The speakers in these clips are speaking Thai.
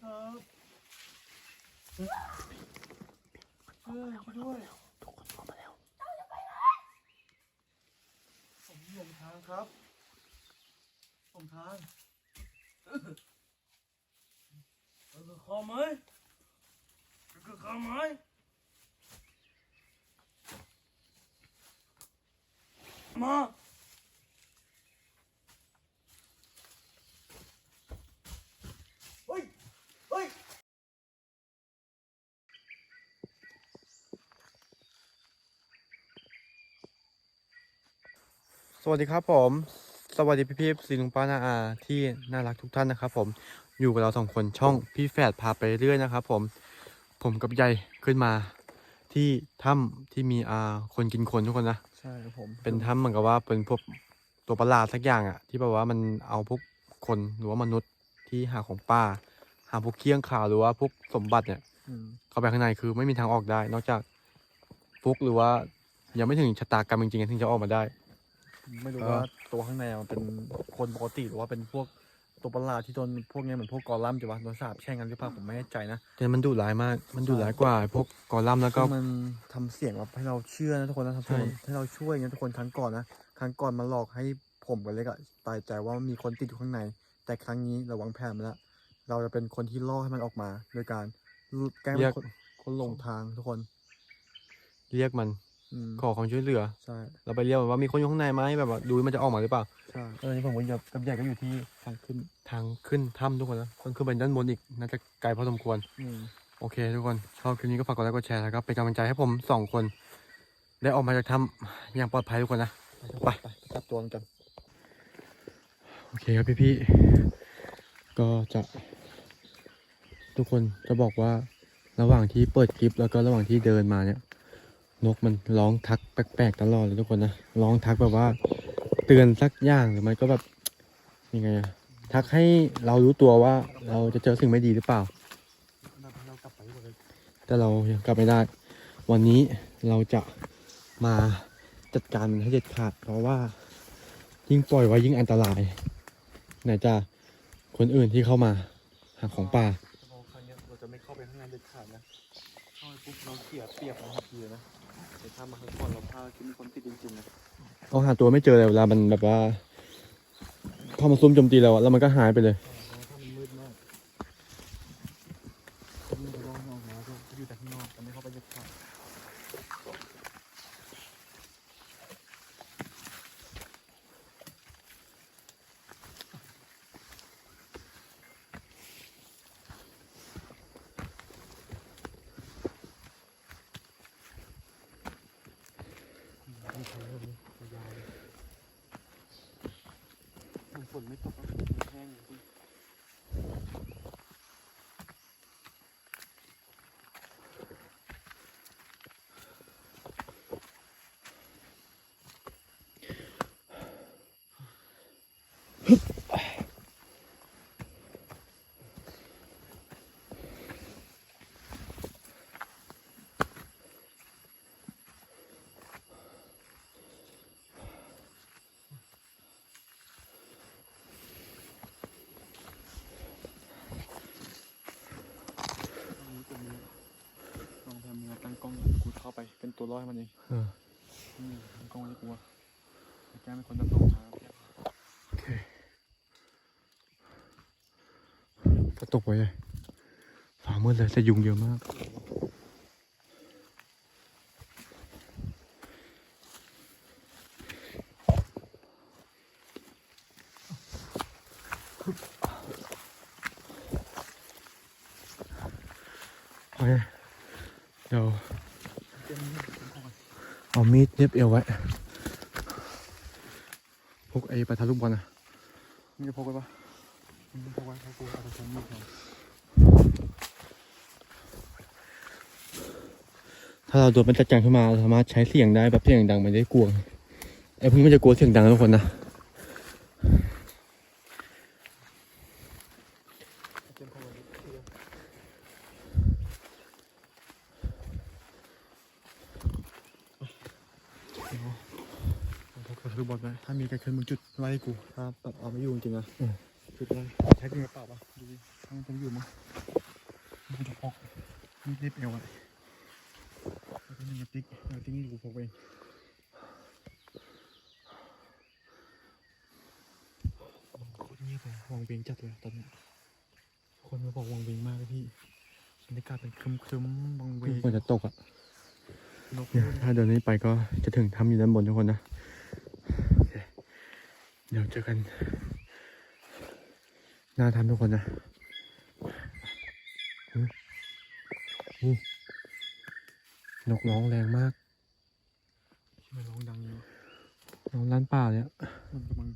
ครับเออช่วยด้วยทุกคนออกมาแล้วผมหลงทางครับหลงทางเออเออเข้าไหมเออเข้าไหมมาเฮ้ยเฮ้ย สวัสดีครับผม สวัสดีพี่พี่ๆสิลุงป้านาอาที่น่ารักทุกท่านนะครับผมอยู่กับเราสองคนช่องพี่แฝดพาไปเรื่อยนะครับผมผมกับใหญ่ขึ้นมาที่ถ้ำที่มีอาคนกินคนทุกคนนะใช่ครับผมเป็นถ้ำเหมือนกับว่าเป็นพวกตัวประหลาดสักอย่างอะที่แบบว่ามันเอาพวกคนหรือว่ามนุษย์ที่หาของป่า หาพวกเคี้ยงข่าวหรือว่าพวกสมบัติเนี่ยอืมเข้าไปข้างในคือไม่มีทางออกได้ นอกจากฟุกหรือว่ายังไม่ถึงชะตากรรมจริงๆถึงจะออกมาได้ ไม่รู้เออว่าตัวข้างในมันเป็นคนปกติหรือว่าเป็นพวกตัวประหลาดที่โดนพวกเนี้ยเหมือนพวกกอลัมน์จะวะโดนสาบแช่งกันหรือเปล่าผมไม่แน่ใจนะแต่มันดุร้ายมาก มันดุร้ายกว่า พวกกอลัมน์แล้วก็ซึ่งมันทำเสียงแบบให้เราเชื่อนะทุกคนนะทำใช่ให้เราช่วยอย่างทุกคนครั้งก่อนนะครั้งก่อนมันหลอกให้ผมกับเล็กอะตายใจว่ามีคนติดอยู่ข้างใน แต่ครั้งนี้เราวางแผนมาแล้วเราจะเป็นคนที่ล่อให้มันออกมา โดยการแกล้งเป็นคนคนหลงทางทุกคน เรียกมันอืม ขอความช่วยเหลือ ใช่เราไปเรียกมันว่ามีคนอยู่ข้างในไหมแบบว่าดูมันจะออกมาหรือเปล่า ใช่ตอนนี้ผมกับกับใหญ่ก็อยู่ที่ทางขึ้นทางขึ้นถ้ำทุกคนนะต้องขึ้นไปด้านบนอีกน่าจะไกลพอสมควรอืมโอเค ทุกคนชอบคลิปนี้ก็ฝากกดไลค์กดแชร์แล้วก็เป็นกำลังใจให้ผมสองคน ได้ออกมาจากถ้ำอย่างปลอดภัยทุกคนนะ ไปไปจับตัวมันกัน โอเคครับพี่ๆ ก็จะทุกคนจะบอกว่าระหว่างที่เปิดคลิปแล้วก็ระหว่างที่เดินมาเนี่ย นกมันร้องทักแปลกๆตลอดเลยทุกคนนะร้องทักแบบว่า เตือนสักอย่างหรือมันก็แบบยังไงอะทักให้เรารู้ตัวว่า เราจะเจอสิ่งไม่ดีหรือเปล่า แต่เรายังกลับไม่ได้ วันนี้เราจะมาจัดการมันให้เด็ดขาด เพราะว่ายิ่งปล่อยไว้ยิ่งอันตราย ไหนจะคนอื่นที่เข้ามาหาของป่าเราคันนี้เราจะไม่เข้าไปข้างในเด็ดขาดนะเข้าไปปุ๊บเราเสียเปรียบทันทีเลยนะามาครั้งก่อนเราพาคิดมีคนติดจริงๆนะเขาหาตัวไม่เจอเลยเวลามันแบบว่าพอมาซุ่มโจมตีเราอะแล้วมันก็หายไปเลย ถ้ามันมืดมากมืดร้อนออกมาก็อยู่แต่ข้างนอกแต่ไม่เข้าไปเด็ดขาด นี่เขาเริ่มยาวเลยมันฝนไม่ตกแล้วมันแห้งจริง ตรงนี้ตรงนี้ลองทำงานตั้ง กล้องกูเข้าไปเป็นตัวร้อยมันเองเออกล้องไม่กลัวแต่แกเป็นคนตัดตรงทาง โอเคฝน ตกไปเลยฟ้ามืดเลยแต่ยุงเยอะมาก โอเค เดี๋ยวเอามีดเน็บเอวไว้พวกไอ้ประทัดลูกบอลนะมีพกไปปะ มีพกไว้เขากูเอาไปใช้มีดแทนถ้าเราโดนมันจัดการขึ้นมาเราสามารถใช้เสียงได้แบบเสียงดังไม่ได้กลัวไอ้พวกนี้มันจะกลัวเสียงดังนะทุกคนนะเตรียมพกไว้เตรียมพกกระสุนบอลไว้ถ้ามีใครเคยมึงจุดไล่กูถ้าแบบเอาไม่อยู่จริงๆนะอืม จุดไล่ใช้จริงกระเป๋าปะดูดิถ้ามันจะไม่อยู่มั้งกูจะพกมีดเล็บเอวอะแล้วก็หนึ่งกระติกกระติกนี่กูพกเองโคตรเงียบเลยวังเวงจัดเลยตอนเนี้ยคนมาบอกวังเวงมากเลยพี่บรรยากาศเป็นครึมๆวังเวงฝนจะตกอะนกเนี่ยถ้าเดินนี้ไปก็จะถึงถ้ำอยู่ด้านบนทุกคนนะโอเคเดี๋ยวเจอกันห น้าถ้ำทุกคนนะอุ๊ยอุ๊ยนกร้องแรงมากที่มันร้องดังอยู่ร้องล้านป่าเลยอะมันกำลัง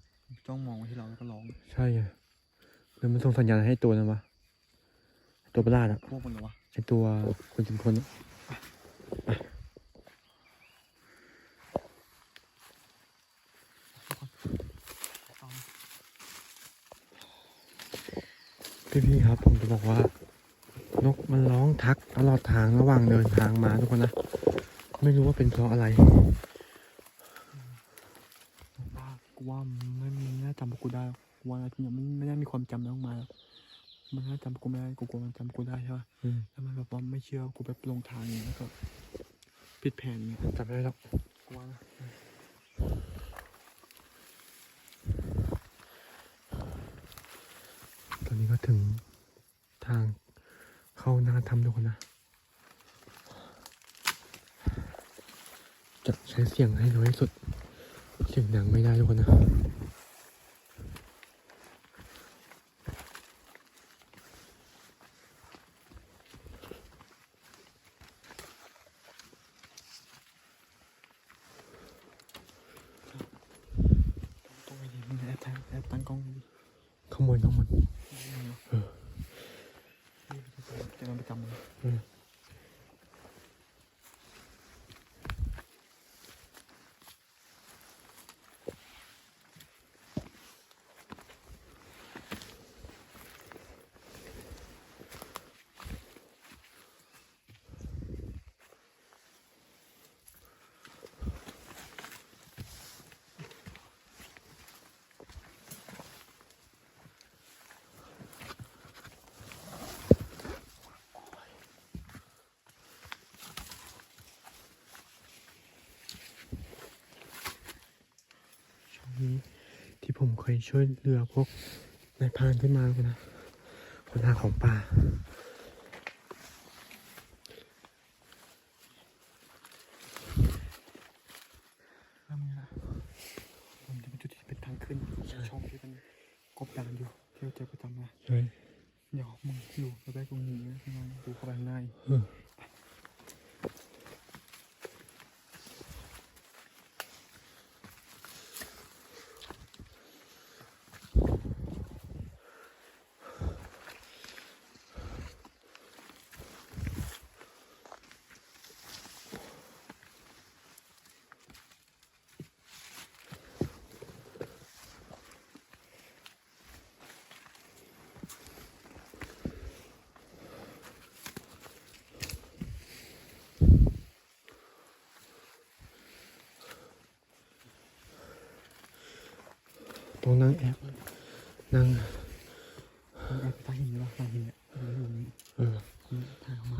จ้องมองมาที่เราแล้วก็ร้อง ใช่ไงแล้วมันส่งสัญญาณให้ตัวนั้นวะตัวประหลาดอะพวกมันเหรอวะไอตัวคนจิมคนอะ พี่ๆครับ ผมจะบอกว่า นกมันร้องทักตลอดทางระหว่างเดินทางมาทุกคนนะ ไม่รู้ว่าเป็นเพราะอะไรว่ากูว่ามันไม่มีน่าจำพวกกูได้หรอกกูว่าที่เนี่ยมันไม่ได้มีความจำแล้วมาหรอกมันน่าจำกูไม่ได้กูกลัวมันจำกูได้ใช่ปะอืมแล้วมันแบบว่าไม่เชื่อกูไปลงทางอย่างเงี้ยแล้วก็ผิดแผนอย่างเงี้ยจำไม่ได้หรอกกูว่านะ ตอนนี้ก็ถึงทางเข้าหน้าถ้ำทุกคนนะ จะใช้เสียงให้น้อยที่สุด เสียงดังไม่ได้ทุกคนนะตรงไหนดีมึงแอบตั้งแอบตั้งกล้องดิข้างบนข้างบน เออ นี่จะโดนประจำเลย เออ ช่วงนี้ที่ ผมเคยช่วยเรือพวกนายพานขึ้นมาคนนะคนหาของป่า แล้วมึงล่ะมันจะเป็นจุดที่เป็นทางขึ้นช่องที่เป็นกบดานอยู่ที่เราเจอประจำนะ ใช่ เดี๋ยวมึงอยู่แล้วได้กูหนีนะข้างในกูเข้าไปข้างใน เออ ต้องนั่งแอบนั่งมึงแอบไปใต้หินเลยปะใต้หินเนี่ยเดี๋ยวอยู่นี่เออมึงถ่ายออกมา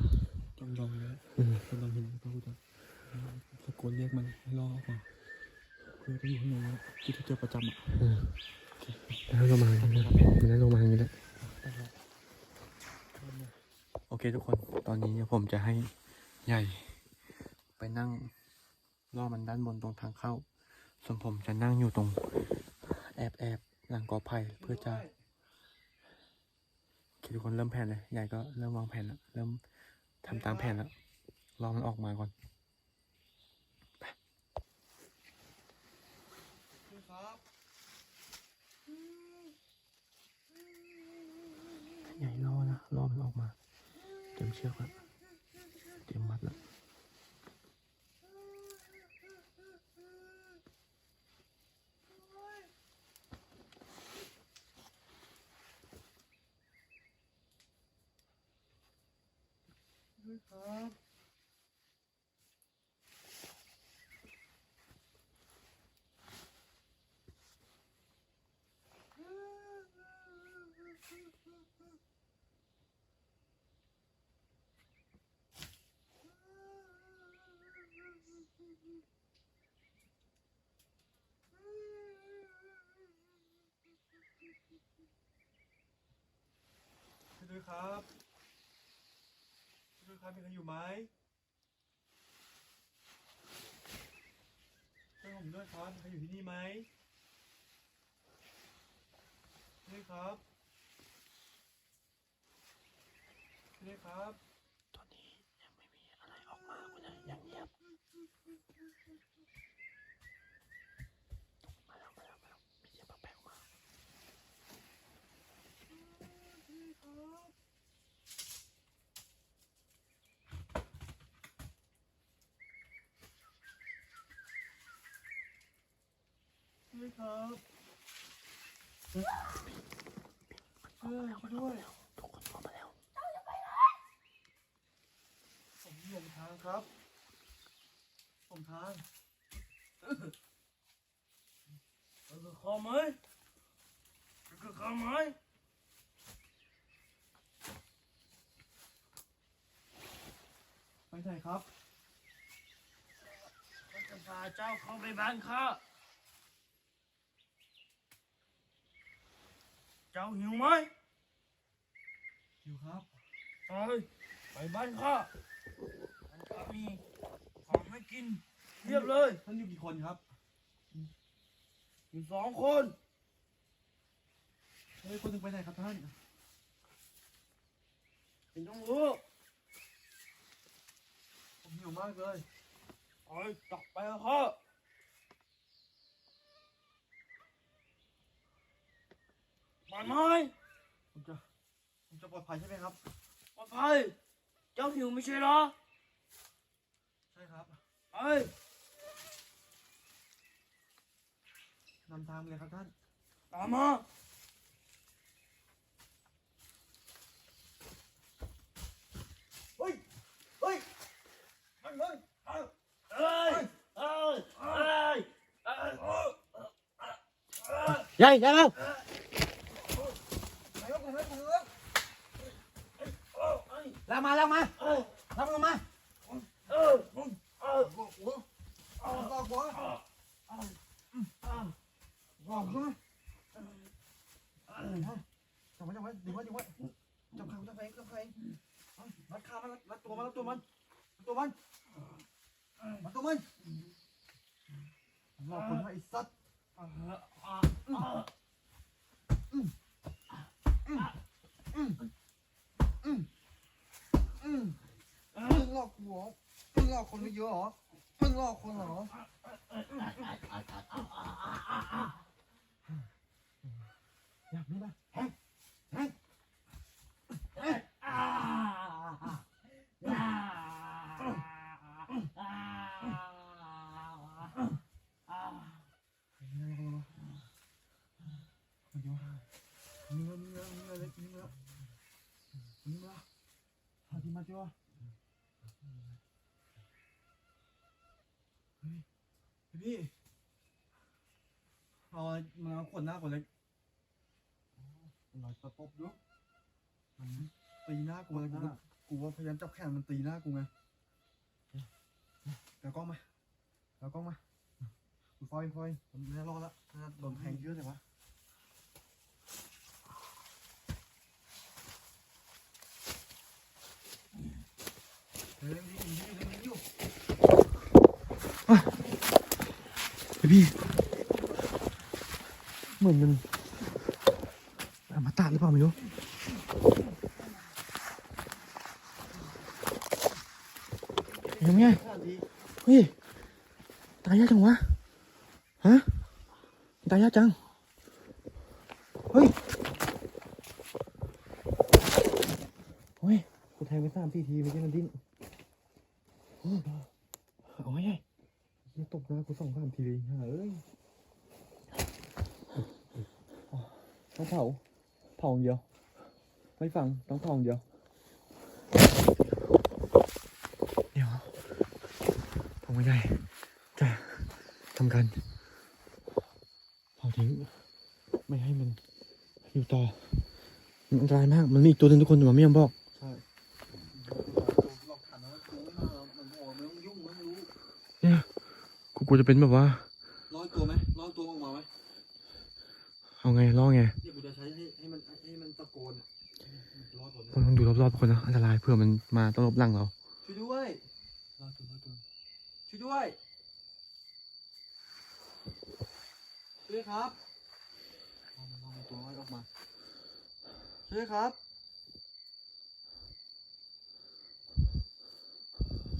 จ้องยองเลยอืมจนเราเห็นก็กูจะตะโกนเรียกมันให้ล่อออกมาคือก็อยู่ข้างในนะที่ที่เจอประจำอะเออแล้วลงมาอย่างนี้มันได้ลงมาอย่างนี้แหละโอเคทุกคนตอนนี้เดี๋ยวผมจะให้ใหญ่ ไปนั่งล่อมันด้านบนตรงทางเข้าส่วนผมจะนั่งอยู่ตรงแอบแอบหลังกอไผ่เพื่อจะคทุกคนเริ่มแผนเลยใหญ่ก็เริ่มวางแผนแล้วเริ่มทำตามแผนแล้วรอมันออกมาก่อนใหญ่รอนะรอมันออกมา เตรียมเชือกแล้วเตรียมมัดแล้ว พี่ดุยครับพี่ดุยครับมีใครอยู่ไหมช่วยผมด้วยครับมีใครอยู่ที่นี่ไหมพี่ดุยครับพี่ดุยครับ ตอนนี้ยังไม่มีอะไรออกมาคุณนายยังเงียบ มาแล้วมาแล้วมาแล้วมีเสียงแปลกๆออกมาพี่ดุยครับเออช่วยด้วย ทุกคนออกมาแล้ว ผมหลงทางครับ หลงทางเออเข้าไหมก็เข้าไหมไปไหนครับข้าจะพาเจ้าเข้าไปบ้านข้า เจ้าหิวไหมอยู่ครับ ไป ไปบ้านข้าบ้านข้ามี ของให้กินเรียบเลย ท่านอยู่กี่คนครับอยู่สองคน เฮ้ยคนหนึ่งไปไหนครับท่าน เป็นต้องรู้ผมหิวมากเลยไปตักไปกับข้ามาไหมผมจะผมจะปลอดภัยใช่ไหมครับ ปลอดภัยเจ้าหิวไม่ใช่เหรอ ใช่ครับไปนำทางเลยครับท่าน ตามมาเฮ้ย เฮ้ยมันมันเอาเอ้ยเอ้ยเอ้ยเอ้ยใหญ่ใหญ่แล้วไปแล้วไปแล้วไปแล้วลากมาลากมา เอ้ย ลากลงมา เอ้ยเอ้ย โอ้โหบอกหัวบอกหัวจับไว้จับไว้ดึงไว้ดึงไว้จับขาจับแขนจับแขนรัดขามันรัดตัวมันรัดตัวมันรัดตัวมันรัดตัวมันหลอกคนไอ้สัตว์ อืม มึงหลอกหัวมึงหลอกคนไปเยอะเหรอมึงหลอกคนเหรอ อยากนี่ปะแฮงแฮงคนเดียวมีเพี่เอามาเอาขวดหน้าขวดเล็กเราจะตบด้วยมันตีหน้ากูเลยกูก็กูว่าพยายามจับแขนมันตีหน้ากูไงเดี๋ยวกล้องมาเดี๋ยวกล้องมากูฟอยฟอยผมไม่รอดละน่าโดนแทงเยอะเลยวะเฮ้ยนี่นี่นี่อยู่ พี่เหมือนมันอมตะหรือเปล่าไม่รู้ยังไงสถานที่เฮ้ยตายยากจังวะฮะตายยากจังเฮ้ยเฮ้ยกูแทงไปสามสี่ทีไม่ใช่มันดิ้นเฮ้ยเอาไว้ไงเหี้ยตบหน้า กูสองสามทีเลยเอ้ยต้องเผาเผาเดียว ไม่ฟังต้องเผาเดียวเดี๋ยวผมไม่ได้จะทำการเผาทิ้งไม่ให้มันอยู่ต่อมันอันตรายมากมันมีอีกตัวหนึงทุกคนแต่ว่าไม่ยอมบอก ใช่หลอกฐานนะกูไม่มามันบอกไม่ต้องยุ่งไม่รู้ เนี่ย กูจะเป็นแบบว่าร้อยตัวไหมร้อยตัวออกมาไหมเอาไงล่อไงเดี๋ยวกูจะใช้ให้ให้มันให้มันตะโกนร้อยตัวต้องต้องดูรอบๆคนนะอันตรายเผื่อมันมาต้องรบหลังเรา ช่วยด้วยร้อยตัวร้อยตัวช่วยด้วยช่วยด้วยครับลองลองตัวร้อยออกมาช่วยด้วยครับ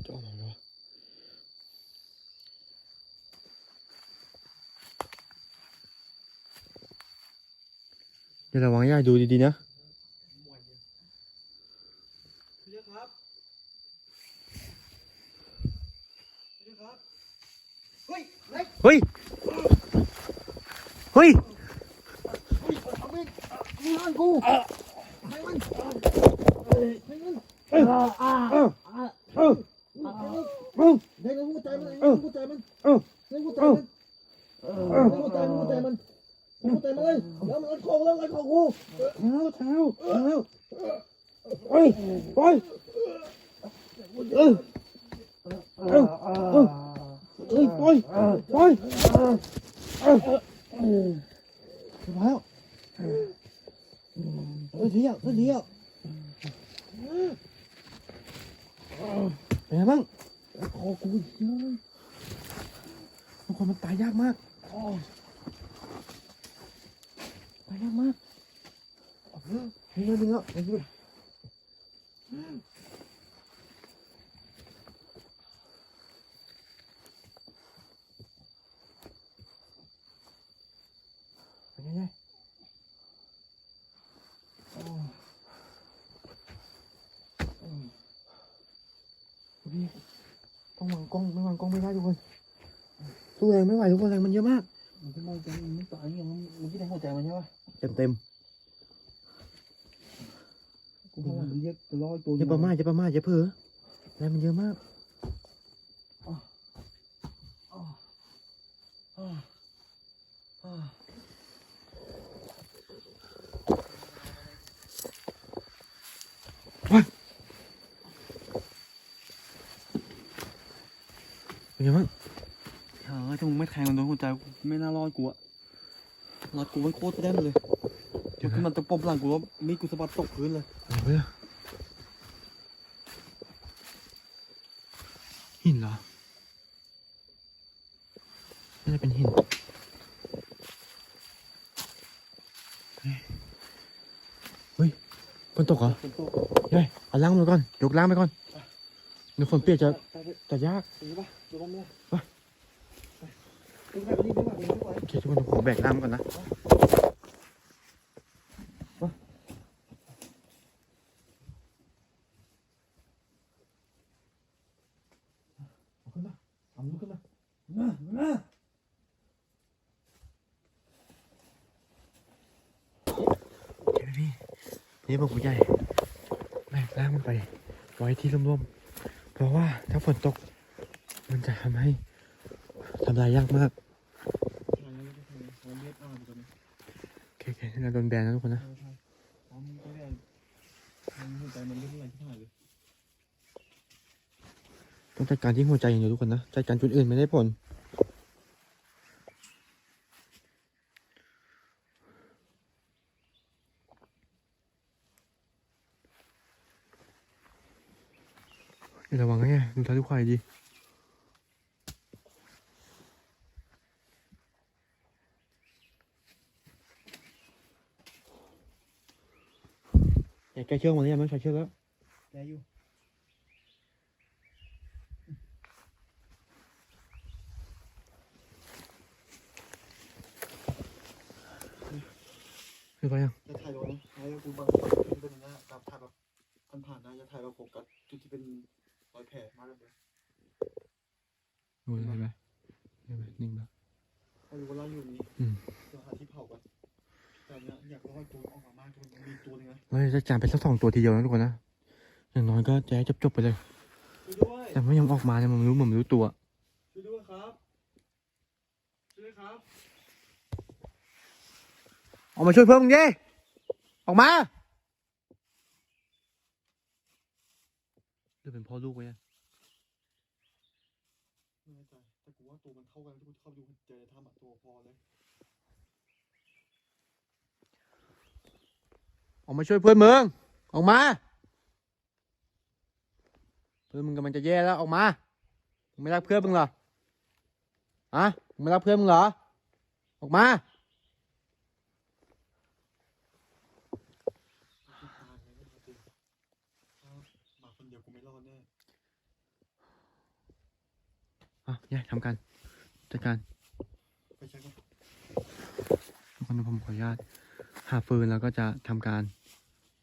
จะออกมาไหมวะ เดี๋ยระวังย่าดูดีๆนะช่วยด้วยครับช่วยด้วยครับเฮ้ยเล็กเฮ้ย เฮ้ยเฮ้ยเอาไมึงให้กูให้มันให้มันเออเออเออมึงให้มันกูใจมันให้มันกูใจมันเออให้กูใจมันเออให้กูใจมันกูใจมันกูใจมันเลย แล้วมันคงแล้วมันคงกูเท้าเท้าเท้าเฮ้ยไปเออเออเออเฮ้ยไปไปเออแล้วเออเที่ยวเออเที่ยวเป็นไงบ้างคอกูเยอะทุกคนมันตายยากมากตายยาก มากนี่เงินนึงแล้วไอ้ยืดเป็นไงไงพี่ต้องวางกล้องไม่วางกล้องไม่ได้ทุกคนสู้แรงไม่ไหวทุกคนแรงมันเยอะมากมันจะมองใจมันไม่ตายอย่างมันมันที่ได้หัวใจมันใช่ปะ เต็มเต็มกูพยายามมันเรียกจะร้อยตัวๆอย่าประมาทอย่าประมาทอย่าเผลอแรงมันเยอะมากเป็นไงบ้างเออถ้ามึงไม่แทงมันโดนหัวใจกูไม่น่ารอดกูอะรอดกูมันโคตรแน่นเลยเดี๋ยวขึ้น มันตะปบหลังกูแล้วมีดกูสะบัดตกพื้นเลยอะไรวะเนี่ยหินเหรอน่าจะเป็นหินเฮ้ยเฮ้ยฝนตกเหรอฝนตกยัยเอาล้างมือก่อนยกล้างไปก่อนเดี๋ยวฝนเปียกจะไปไปจะยาก ไปปะเดี๋ยวผมเลยไปไปไปรีบไปรีบไปโอเคทุกคนผมขอแบกน้ำก่อนนะ เอาขึ้นมาเอามือขึ้นมามามา โอเคพี่ นี่บอกผู้ใหญ่แบกน้ำมันไป ไว้ที่ร่มๆ เพราะว่าถ้าฝนตก มันจะทำให้ทำลายยากมากผมเรียกอ่านตัวนี้โอเคโอเคเราโดนแบนนะทุกคนนะต้องจัดการที่หัวใจอย่างเดียวทุกคนนะ จัดการจุดอื่นไม่ได้ผล ระ วังนะไงดูทางทุกควายดีอย่าแกเชือกมาเลยยังไม่ใช้เชือกแล้วแกอยู่คือไปยังจะถ่ายรถนะถ่ายแล้วกูบางเป็นเป็นอย่างเงี้ยแบบถ่ายแบบผ่านๆนะจะถ่ายแบบโฟกัสจุดที่เป็น รอยแผลมากเลยดูได้ไหมได้ไหมนิ่งแล้วเขารู้ว่าเราอยู่นี่อืมเดี๋ยวหาที่เผากันแต่เนี้ยอยากร้อยตัวออกมามากทุกคนมีตัวหนึงนะเราจะจัดการไปสักสองตัวทีเดียวนะทุกคนนะอย่างน้อยก็จะให้จบๆไปเลยช่วยด้วยแต่ไม่ยอมออกมาเนี่ยมันไม่รู้มันไม่รู้ตัว ช่วยด้วยครับช่วยด้วยครับ ออกมาช่วยเพิ่มมึงดิออกมา เดี๋ยวเป็นพ่อลูกไว้อะไม่แน่ใจแต่กูว่าตัวมันเท่ากันที่กูเข้าไปดูเจอในถ้ำอะตัวพอเลยออกมาช่วยเพื่อนมึงออกมา เพื่อนมึงกำลังจะแย่แล้วออกมามึงไม่รักเพื่อนมึงเหรออะมึงไม่รักเพื่อนมึงเหรอออกมา กูตายไงไม่รู้จริงถ้ามาคนเดียวกูไม่รอดแน่ อะแย่ทำการจัดการไปเช็คก่อนทุกคนผมขออนุญาตหาฟืนแล้วก็จะทำการ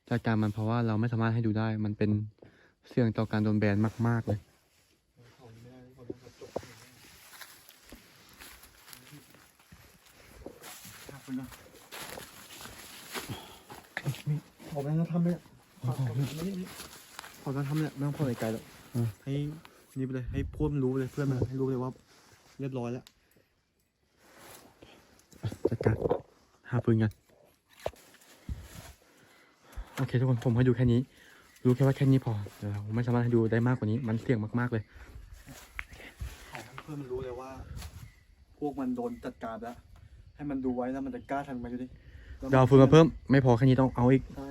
จัดการมันเพราะว่าเราไม่สามารถให้ดูได้ มันเป็นเสี่ยงต่อการโดนแบนมาก ๆเลยเขาไม่ได้ทุกคนต้องกระจกหักไปนะขอแม่งทำเลยขอไม่นี่ขอการทำเลยไม่ต้องพูดอะไรไกลหรอกให้ นี่ไปเลยให้เพื่อนมันรู้ไปเลยเพื่อนมันให้รู้เลยว่าเรียบร้อยแล้วจัดการหาฟืนกันโอเคทุกคนผมให้ดูแค่นี้ รู้แค่ว่าแค่นี้พอเดี๋ยวเราไม่สามารถให้ดูได้มากกว่านี้ มันเสี่ยงมากๆเลยขอให้เพื่อนมันรู้เลยว่า พวกมันโดนจัดการแล้วให้มันดูไว้แล้วมันจะกล้าทำมันดูดิแล้วเราเอาฟืนมาเพิ่ม ไม่พอแค่นี้ต้องเอาอีกใช่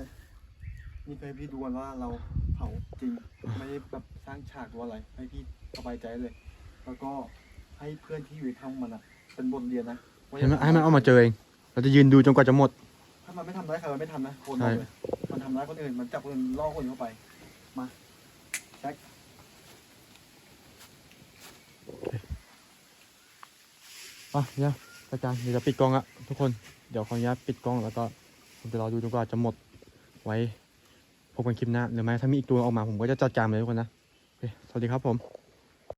นี่เพื่อให้พี่ดูกันว่าเราเผาจริง ไม่ได้แบบสร้างฉากหรืออะไร ให้พี่สบายใจเลย แล้วก็ให้เพื่อนที่อยู่ในถ้ำมันอะ เป็นบทเรียนนะว่าให้มันให้มันเอามาเจอเอง เราจะยืนดูจนกว่าจะหมด ถ้ามันไม่ทำร้ายใครมันไม่ทำนะโคนใช่เอาเลยมันทำร้ายคนอื่นมันจับคนอื่นล่อคนเข้าไป มาแจ็คอะเดี๋ยวจัดการเดี๋ยวจะปิดกล้องอะทุกคน เดี๋ยวขออนุญาตปิดกล้องแล้วก็ผมจะรอดูจนกว่าจะหมดไว้ พบกันคลิปหน้าหรือไม่ถ้ามีอีกตัวออกมาผมก็จะจัดการมันเลยทุกคนนะสวัสดีครับผม